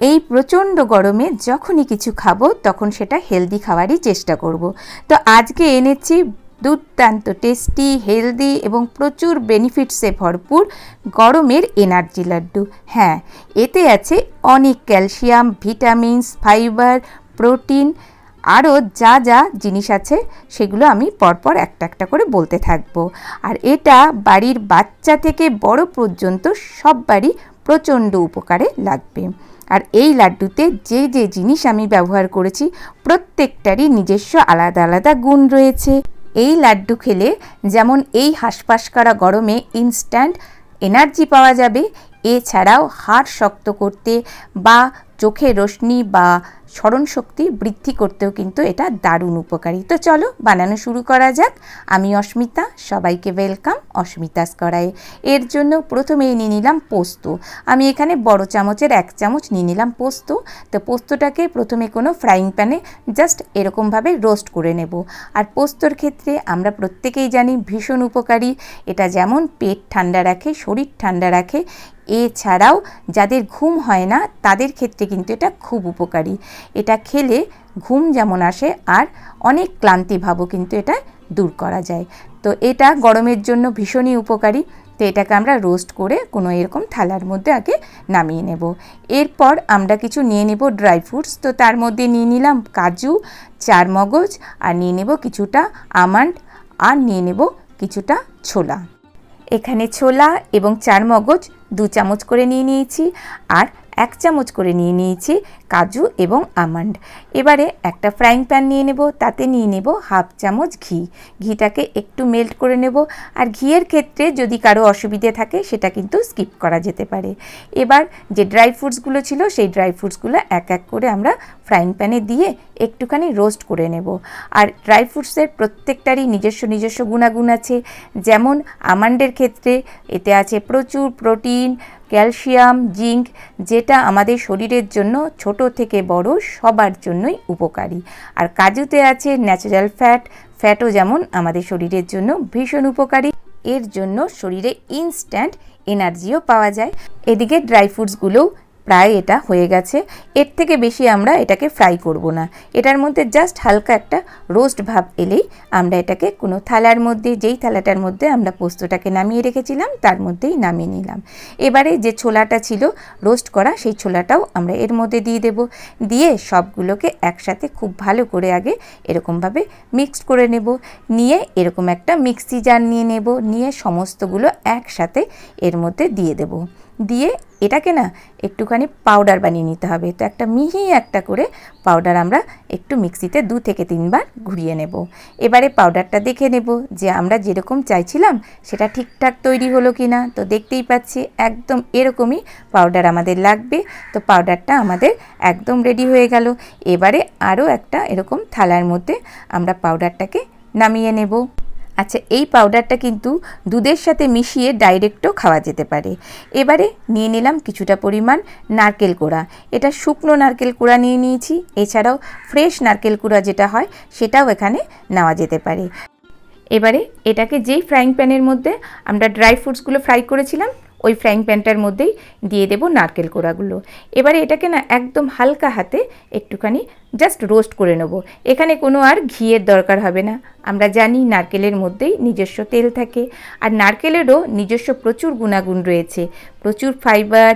এই প্রচণ্ড গরমে যখনই কিছু খাব, তখন সেটা হেলদি খাওয়ারই চেষ্টা করব। তো আজকে এনেছি দুর্দান্ত টেস্টি হেলদি এবং প্রচুর বেনিফিটসে ভরপুর গরমের এনার্জি লাড্ডু। হ্যাঁ এতে আছে অনেক ক্যালসিয়াম ভিটামিনস ফাইবার প্রোটিন আরও যা যা জিনিস আছে, সেগুলো আমি পরপর একটা একটা করে বলতে থাকব। আর এটা বাড়ির বাচ্চা থেকে বড় পর্যন্ত সববারই প্রচণ্ড উপকারে লাগবে। আর এই লাড্ডুতে যে যে জিনিস আমি ব্যবহার করেছি, প্রত্যেকটারই নিজস্ব আলাদা আলাদা গুণ রয়েছে। এই লাড্ডু খেলে যেমন এই হাঁসপাস করা গরমে ইনস্ট্যান্ট এনার্জি পাওয়া যাবে, এছাড়াও হাড় শক্ত করতে বা চোখে রোশনি বা স্মরণশক্তি বৃদ্ধি করতেও কিন্তু এটা দারুণ উপকারী। তো চলো বানানো শুরু করা যাক। আমি অস্মিতা, সবাইকে ওয়েলকাম অস্মিতাস করায় এর জন্য প্রথমেই নিয়ে নিলাম পোস্ত। আমি এখানে বড় চামচের এক চামচ নিয়ে নিলাম পোস্ত। তো পোস্তটাকে প্রথমে কোনো ফ্রাইং প্যানে জাস্ট এরকমভাবে রোস্ট করে নেব। আর পোস্তর ক্ষেত্রে আমরা প্রত্যেকেই জানি ভীষণ উপকারী। এটা যেমন পেট ঠান্ডা রাখে, শরীর ঠান্ডা রাখে। এছাড়াও যাদের ঘুম হয় না, তাদের ক্ষেত্রে কিন্তু এটা খুব উপকারী। এটা খেলে ঘুম যেমন আসে আর অনেক ক্লান্তিভাবও কিন্তু এটা দূর করা যায়। তো এটা গরমের জন্য ভীষণই উপকারী। তো এটাকে আমরা রোস্ট করে কোনো এরকম থালার মধ্যে আগে নামিয়ে নেব। এরপর আমরা কিছু নিয়ে নেব ড্রাই ফ্রুটস তো তার মধ্যে নিয়ে নিলাম কাজু, চার মগজ আর নিয়ে নেব কিছুটা আমান্ড আর নিয়ে নেব কিছুটা ছোলা। এখানে ছোলা এবং চার মগজ দু চামচ করে নিয়ে নিয়েছি। আর এক চামচ করে নিয়ে নিয়েছি কাজু এবং আমন্ড। এবারে একটা ফ্রাইং প্যান নিয়ে নেব, তাতে নিয়ে নেব হাফ চামচ ঘি। ঘিটাকে একটু মেল্ট করে নেব। আর ঘিয়ের ক্ষেত্রে যদি কারও অসুবিধে থাকে, সেটা কিন্তু স্কিপ করা যেতে পারে। এবার যে ড্রাই ফ্রুটসগুলো ছিল, সেই ড্রাই ফ্রুটসগুলো এক এক করে আমরা ফ্রাইং প্যানে দিয়ে একটুখানি রোস্ট করে নেব। আর ড্রাই ফ্রুটসের প্রত্যেকটারই নিজস্ব নিজস্ব গুণাগুণ আছে। যেমন আমান্ডের ক্ষেত্রে এতে আছে প্রচুর প্রোটিন ক্যালসিয়াম, জিঙ্ক যেটা আমাদের শরীরের জন্য ছোট থেকে বড় সবার জন্যই উপকারী। আর কাজুতে আছে ন্যাচারাল ফ্যাট ফ্যাটও যেমন আমাদের শরীরের জন্য ভীষণ উপকারী। এর জন্য শরীরে ইনস্ট্যান্ট এনার্জিও পাওয়া যায়। এদিকে ড্রাই ফ্রুটসগুলোও প্রায় এটা হয়ে গেছে। এর থেকে বেশি আমরা এটাকে ফ্রাই করব না। এটার মধ্যে জাস্ট হালকা একটা রোস্ট ভাব এলেই আমরা এটাকে কোনো থালার মধ্যে, যেই থালাটার মধ্যে আমরা পোস্তটাকে নামিয়ে রেখেছিলাম, তার মধ্যেই নামিয়ে নিলাম। এবারে যে ছোলাটা ছিল রোস্ট করা, সেই ছোলাটাও আমরা এর মধ্যে দিয়ে দেব। দিয়ে সবগুলোকে একসাথে খুব ভালো করে আগে এরকমভাবে মিক্সড করে নেব। নিয়ে এরকম একটা মিক্সি জার নিয়ে নেব। নিয়ে সমস্তগুলো একসাথে এর মধ্যে দিয়ে দেব। দিয়ে এটাকে না একটুখানি পাউডার বানিয়ে নিতে হবে। তো একটা মিহি একটা করে পাউডার আমরা একটু মিক্সিতে দু থেকে তিনবার ঘুরিয়ে নেব। এবারে পাউডারটা দেখে নেব যে আমরা যেরকম চাইছিলাম সেটা ঠিকঠাক তৈরি হলো কি না তো দেখতেই পাচ্ছি একদম এরকমই পাউডার আমাদের লাগবে। তো পাউডারটা আমাদের একদম রেডি হয়ে গেল। এবারে আরও একটা এরকম থালার মধ্যে আমরা পাউডারটাকে নামিয়ে নেব। আচ্ছা এই পাউডারটা কিন্তু দুধের সাথে মিশিয়ে ডাইরেক্টও খাওয়া যেতে পারে। এবারে নিয়ে নিলাম কিছুটা পরিমাণ নারকেল কোড়া। এটা শুকনো নারকেল কোড়া নিয়ে নিয়েছি। এছাড়াও ফ্রেশ নারকেল কুড়া যেটা হয়, সেটাও এখানে নেওয়া যেতে পারে। এবারে এটাকে যেই ফ্রাইং প্যানের মধ্যে আমরা ড্রাই ফ্রুটসগুলো ফ্রাই করেছিলাম ওই ফ্রাইং প্যানটার মধ্যেই দিয়ে দেব নারকেল কোড়াগুলো। এবারে এটাকে না একদম হালকা হাতে একটুখানি জাস্ট রোস্ট করে নেব। এখানে কোনো আর ঘিয়ের দরকার হবে না। আমরা জানি নারকেলের মধ্যেই নিজস্ব তেল থাকে। আর নারকেলেরও নিজস্ব প্রচুর গুণাগুণ রয়েছে। প্রচুর ফাইবার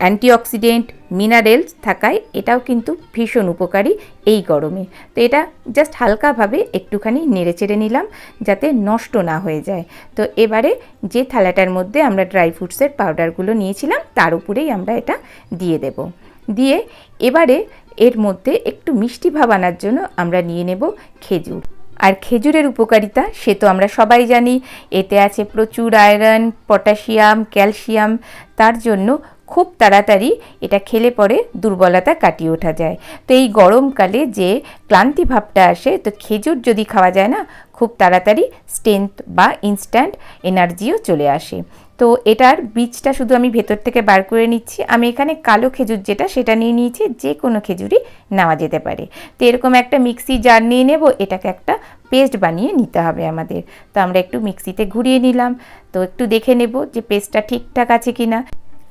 অ্যান্টিঅক্সিডেন্ট, মিনারেলস থাকায় এটাও কিন্তু ভীষণ উপকারী এই গরমে। তো এটা জাস্ট হালকাভাবে একটুখানি নেড়ে চেড়ে নিলাম যাতে নষ্ট না হয়ে যায়। তো এবারে যে থালাটার মধ্যে আমরা ড্রাই ফ্রুটসের পাউডারগুলো নিয়েছিলাম, তার উপরেই আমরা এটা দিয়ে দেব। দিয়ে এবারে এর মধ্যে একটু মিষ্টি ভাব আনার জন্য আমরা নিয়ে নেব খেজুর। আর খেজুরের উপকারিতা সে তো আমরা সবাই জানি, এতে আছে প্রচুর আয়রন, পটাশিয়াম, ক্যালসিয়াম, তার জন্য খুব তাড়াতাড়ি এটা খেলে পরে দুর্বলতা কাটিয়ে ওঠা যায়। তো এই গরমকালে যে ক্লান্তি ভাবটা আসে, তো খেজুর যদি খাওয়া যায় না, খুব তাড়াতাড়ি স্ট্রেংথ বা ইনস্ট্যান্ট এনার্জিও চলে আসে। তো এটার বীজটা শুধু আমি ভেতর থেকে বার করে নিচ্ছি। আমি এখানে কালো খেজুর যেটা, সেটা নিয়ে নিয়েছি, যে কোনো খেজুরই নেওয়া যেতে পারে। তো এরকম একটা মিক্সি জার নিয়ে নেব, এটাকে একটা পেস্ট বানিয়ে নিতে হবে আমাদের। তো আমরা একটু মিক্সিতে ঘুরিয়ে নিলাম। তো একটু দেখে নেব যে পেস্টটা ঠিকঠাক আছে কি না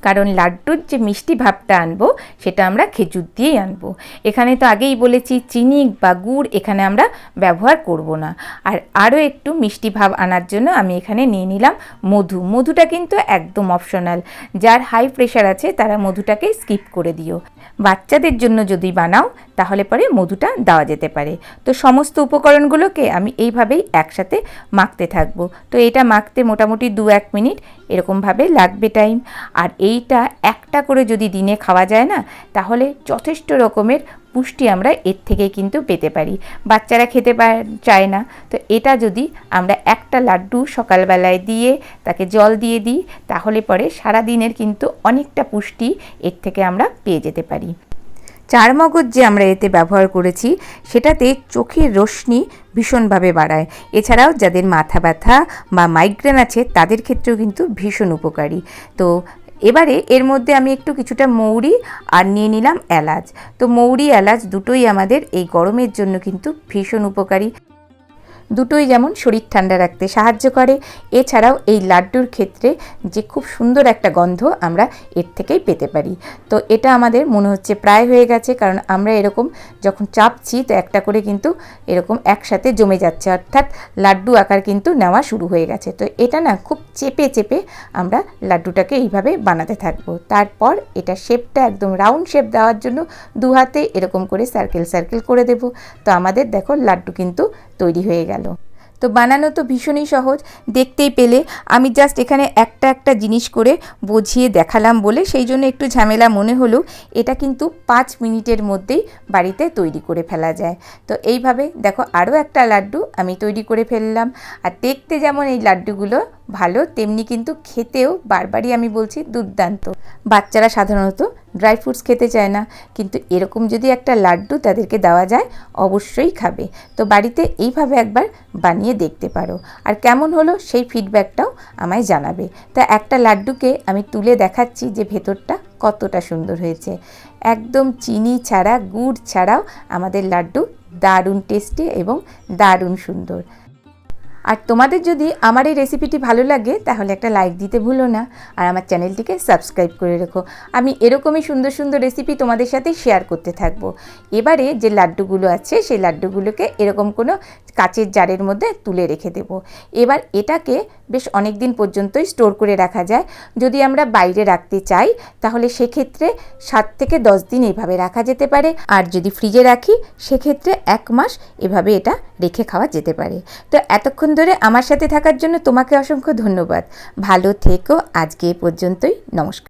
কারণ লাড্ডুর যে মিষ্টি ভাবটা আনব, সেটা আমরা খেজুর দিয়েই আনব। এখানে তো আগেই বলেছি, চিনি বা গুড় এখানে আমরা ব্যবহার করব না। আর আরও একটু মিষ্টি ভাব আনার জন্য আমি এখানে নিয়ে নিলাম মধু। মধুটা কিন্তু একদম অপশনাল। যার হাই প্রেশার আছে, তারা মধুটাকে স্কিপ করে দিও। বাচ্চাদের জন্য যদি বানাও, তাহলে পরে মধুটা দেওয়া যেতে পারে। তো সমস্ত উপকরণগুলোকে আমি এইভাবেই একসাথে মাখতে থাকব। তো এটা মাখতে মোটামুটি দু এক মিনিট। এরকমভাবে লাগবে টাইম আর এইটা একটা করে যদি দিনে খাওয়া যায় না, তাহলে যথেষ্ট রকমের পুষ্টি আমরা এর থেকে কিন্তু পেতে পারি। বাচ্চারা খেতে চায় না। তো এটা যদি আমরা একটা লাড্ডু সকালবেলায় দিয়ে তাকে জল দিয়ে দিই, তাহলে পরে সারা দিনের কিন্তু অনেকটা পুষ্টি এর থেকে আমরা পেয়ে যেতে পারি। চার মগজ যে আমরা এতে ব্যবহার করেছি, সেটাতে চোখের রশ্মি ভীষণভাবে বাড়ায়। এছাড়াও যাদের মাথা ব্যথা বা মাইগ্রেন আছে, তাদের ক্ষেত্রেও কিন্তু ভীষণ উপকারী। তো এবারে এর মধ্যে আমি একটু কিছুটা মৌরি আর নিয়ে নিলাম এলাচ। তো মৌরি, এলাচ দুটোই আমাদের এই গরমের জন্য কিন্তু ভীষণ উপকারী। দুটোই যেমন শরীর ঠান্ডা রাখতে সাহায্য করে। এছাড়াও এই লাড্ডুর ক্ষেত্রে যে খুব সুন্দর একটা গন্ধ আমরা এর থেকেই পেতে পারি। তো এটা আমাদের মনে হচ্ছে প্রায় হয়ে গেছে, কারণ আমরা এরকম যখন চাপছি, তো একটা করে কিন্তু এরকম একসাথে জমে যাচ্ছে। অর্থাৎ লাড্ডু আকার কিন্তু নেওয়া শুরু হয়ে গেছে। তো এটা না খুব চেপে চেপে আমরা লাড্ডুটাকে এইভাবে বানাতে থাকব। তারপর এটা শেপটা একদম রাউন্ড শেপ দেওয়ার জন্য দু হাতে এরকম করে সার্কেল সার্কেল করে দেব। তো আমাদের দেখো লাড্ডু কিন্তু তৈরি হয়ে গেল। তো বানানো তো ভীষণই সহজ। দেখতেই পেলে। আমি জাস্ট এখানে একটা একটা জিনিস করে বুঝিয়ে দেখালাম বলে সেই জন্য একটু ঝামেলা মনে হলেও এটা কিন্তু পাঁচ মিনিটের মধ্যেই বাড়িতে তৈরি করে ফেলা যায়। তো এইভাবে দেখো আরও একটা লাড্ডু আমি তৈরি করে ফেললাম। আর দেখতে যেমন এই লাড্ডুগুলো ভালো, তেমনি কিন্তু খেতেও বারবারই আমি বলছি দুর্দান্ত। বাচ্চারা সাধারণত ড্রাই ফ্রুটস খেতে চায় না, কিন্তু এরকম যদি একটা লাড্ডু তাদেরকে দেওয়া যায়, অবশ্যই খাবে। তো বাড়িতে এইভাবে একবার বানিয়ে দেখতে পারো। আর কেমন হলো সেই ফিডব্যাকটাও আমায় জানাবে। তা একটা লাড্ডুকে আমি তুলে দেখাচ্ছি যে ভেতরটা কতটা সুন্দর হয়েছে। একদম চিনি ছাড়া, গুড় ছাড়াও আমাদের লাড্ডু দারুণ টেস্টি এবং দারুণ সুন্দর। আর তোমাদের যদি আমার এই রেসিপিটি ভালো লাগে, তাহলে একটা লাইক দিতে ভুলো না, আর আমার চ্যানেলটিকে সাবস্ক্রাইব করে রেখো। আমি এরকমই সুন্দর সুন্দর রেসিপি তোমাদের সাথে শেয়ার করতে থাকব। এবারে যে লাড্ডুগুলো আছে, সেই লাড্ডুগুলোকে এরকম কোনো কাচের জারের মধ্যে তুলে রেখে দেব। এবার এটাকে বেশ অনেক দিন পর্যন্তই স্টোর করে রাখা যায়। যদি আমরা বাইরে রাখতে চাই, তাহলে সেক্ষেত্রে সাত থেকে দশ দিন এভাবে রাখা যেতে পারে। আর যদি ফ্রিজে রাখি, সেক্ষেত্রে এক মাস এভাবে এটা রেখে খাওয়া যেতে পারে। তো এতক্ষণ ধরে আমার সাথে থাকার জন্য তোমাকে অসংখ্য ধন্যবাদ। ভালো থেকো আজকে এ পর্যন্তই। নমস্কার।